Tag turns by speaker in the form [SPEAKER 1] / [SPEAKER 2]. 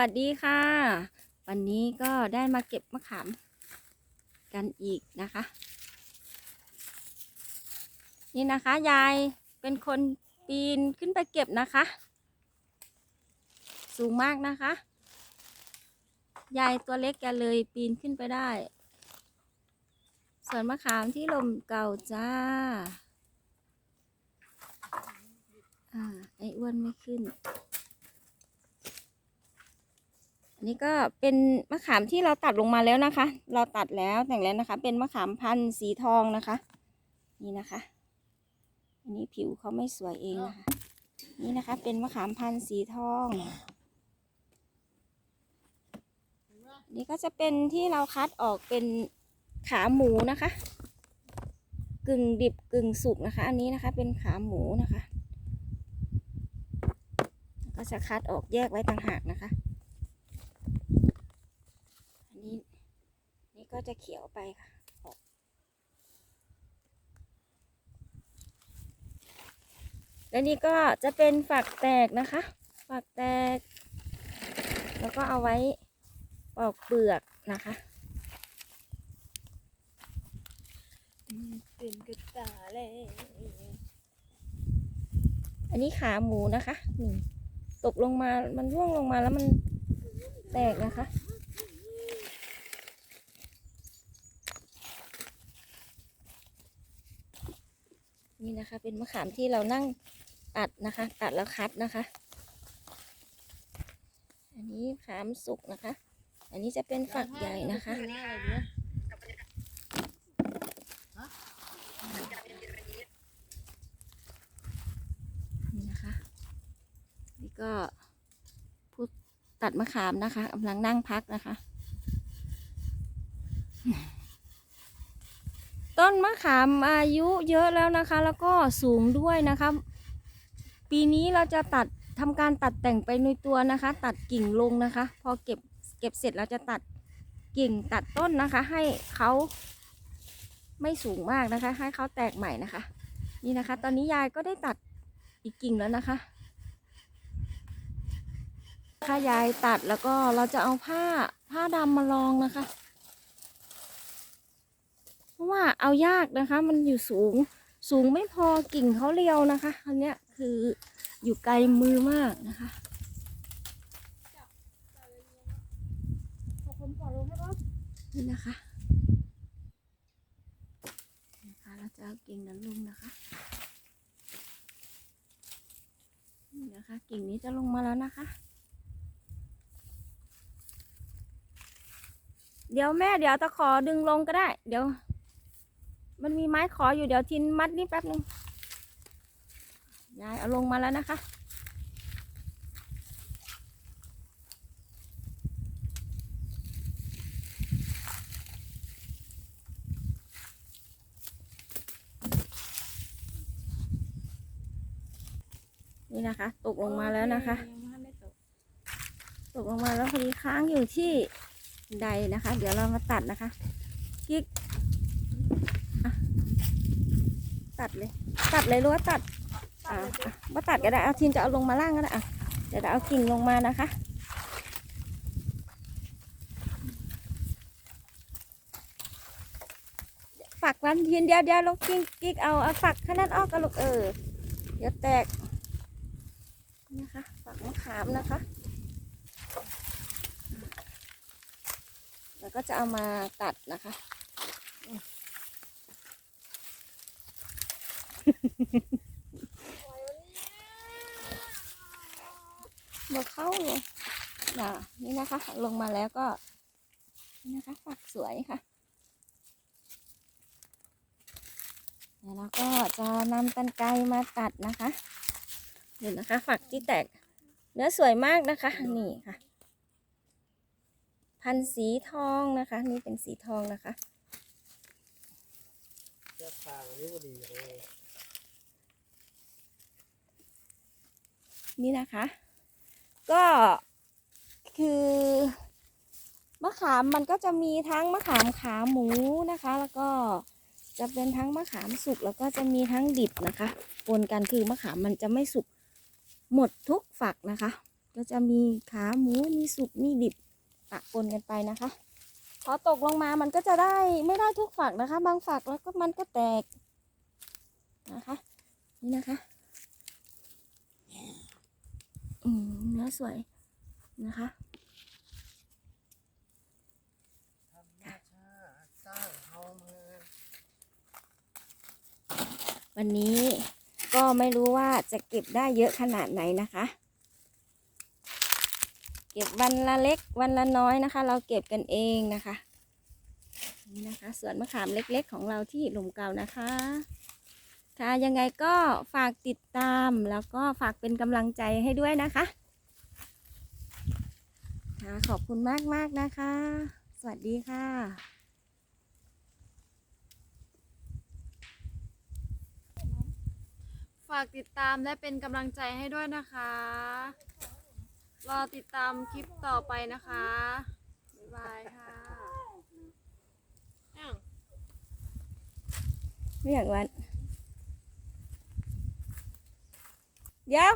[SPEAKER 1] วัสดีค่ะ วันนี้ก็ได้มาเก็บมะขามกันอีกนะคะ นี่นะคะยายเป็นคนปีนขึ้นไปเก็บนะคะ สูงมากนะคะ ยายตัวเล็กแกเลยปีนขึ้นไปได้ ส่วนมะขามที่ลมเก่าจ้าอ่าไอ้อ้วนไม่ขึ้น อั นนี้ก็เป็นมะขามที่เราตัดลงมาแล้วนะคะ เราตัดแล้วแต่งแล้วนะคะ เป็นมะขามพันธุ์สีทองนะคะ นี่นะคะ อันนี้ผิวเขาไม่สวยเองนะคะ นี่นะคะ เป็นมะขามพันธุ์สีทองนนี้ก็จะเป็นที่เราคัดออกเป็นขาหมูนะคะ กึ่งดิบกึ่งสุกนะคะ อันนี้นะคะ เป็นขาหมูนะคะ ก็จะคัดออกแยกไว้ต่างหากนะคะ อันนี้นี่ ก็จะเขียวไปค่ะและนี่ก็จะเป็นฝักแตกนะคะ ฝักแตก แล้วก็เอาไว้ปอกเปลือกนะคะ
[SPEAKER 2] ตื่นกระตาเลย
[SPEAKER 1] อันนี้ขาหมูนะคะนี่ตกลงมา มันร่วงลงมาแล้วมันแตกนะคะ นี่นะคะ เป็นมะขามที่เรานั่งตัดนะคะ ตัดแล้วคัดนะคะ อันนี้ขามสุกนะคะ อันนี้จะเป็นฝักใหญ่นะคะนี่นะคะ นี่ก็ผู้ตัดมะขามนะคะกำลังนั่งพักนะคะ ต้นมะขามอายุเยอะแล้วนะคะ แล้วก็สูงด้วยนะคะ ปีนี้เราจะตัดทำการตัดแต่งไปในตัวนะคะ ตัดกิ่งลงนะคะ พอเก็บเก็บเสร็จเราจะตัดกิ่งตัดต้นนะคะ ให้เขาไม่สูงมากนะคะ ให้เขาแตกใหม่นะคะ นี่นะคะ ตอนนี้ยายก็ได้ตัดอีกกิ่งแล้วนะคะถ้ายายตัดแล้วก็เราจะเอาผ้าผ้าดำมาลองนะคะ เอายากนะคะ มันอยู่สูงสูงไม่พอกิ่งเขาเรียวนะคะ อันเนี้ยคืออยู่ไกลมือมากนะคะนี่นะคะนะคะเราจะเอากิ่งนั้นลงนะคะนี่นะคะ กิ่งนี้จะลงมาแล้วนะคะ เดี๋ยวแม่เดี๋ยวตะขอดึงลงก็ได้ เดี๋ยว มันมีไม้ขออยู่เดี๋ยวทินมัดนี่แป๊บหนึ่งยายเอาลงมาแล้วนะคะ นี่นะคะ ตกลงมาแล้วนะคะ ตกลงมาแล้วพอดีค้างอยู่ที่ใดนะคะ เดี๋ยวเรามาตัดนะคะกิ๊กอะ ตัดเลย ตัดเลยรู้ว่าตัดอ่าอะมาตัดก็ได้เอาทินจะเอาลงมาล่างก็ได้อะเดี๋ยวเราเอากิ่งลงมานะคะฝักมันทินเดียวเดียวลงกิ่งกิ๊กเอาเอาฝักขนาดออกก็ลูกเออเดี๋ยวแตกนี่นะคะฝักมะขามนะคะแล้วก็จะเอามาตัดนะคะ บอกเข้าเลยน่ะนี่นะคะ ลงมาแล้วก็ นี่นะคะฝักสวยค่ะเดี๋ยวเราก็จะนำกันไกรมาตัดนะคะเดี๋ยวนะคะ ฝักที่แตก เนื้อสวยมากนะคะ นี่ค่ะ พันสีทองนะคะ นี่เป็นสีทองนะคะ
[SPEAKER 3] เชือกฟางนี่พอดีเลย
[SPEAKER 1] นี่นะคะ ก็คือมะขามมันก็จะมีทั้งมะขามขาหมูนะคะ แล้วก็จะเป็นทั้งมะขามสุกแล้วก็จะมีทั้งดิบนะคะปนกันคือมะขามมันจะไม่สุกหมดทุกฝักนะคะ ก็จะมีขาหมูมีสุกมีดิบปะปนกันไปนะคะ พอตกลงมามันก็จะได้ไม่ได้ทุกฝักนะคะ บางฝักแล้วก็มันก็แตกนะคะ นี่นะคะ เนื้อสวยนะคะวันนี้ก็ไม่รู้ว่าจะเก็บได้เยอะขนาดไหนนะคะ เก็บวันละเล็กวันละน้อยนะคะ เราเก็บกันเองนะคะนี่นะคะสวนมะขามเล็กๆ ของเราที่หลุมเก่านะคะ ค่ะยังไงก็ฝากติดตามแล้วก็ฝากเป็นกำลังใจให้ด้วยนะคะค่ะขอบคุณมากๆนะคะ สวัสดีค่ะ
[SPEAKER 2] ฝากติดตามและเป็นกำลังใจให้ด้วยนะคะ รอติดตามคลิปต่อไปนะคะ บ๊ายบายค่ะอ้าว
[SPEAKER 1] ไม่อยากวัน เดี๋ยว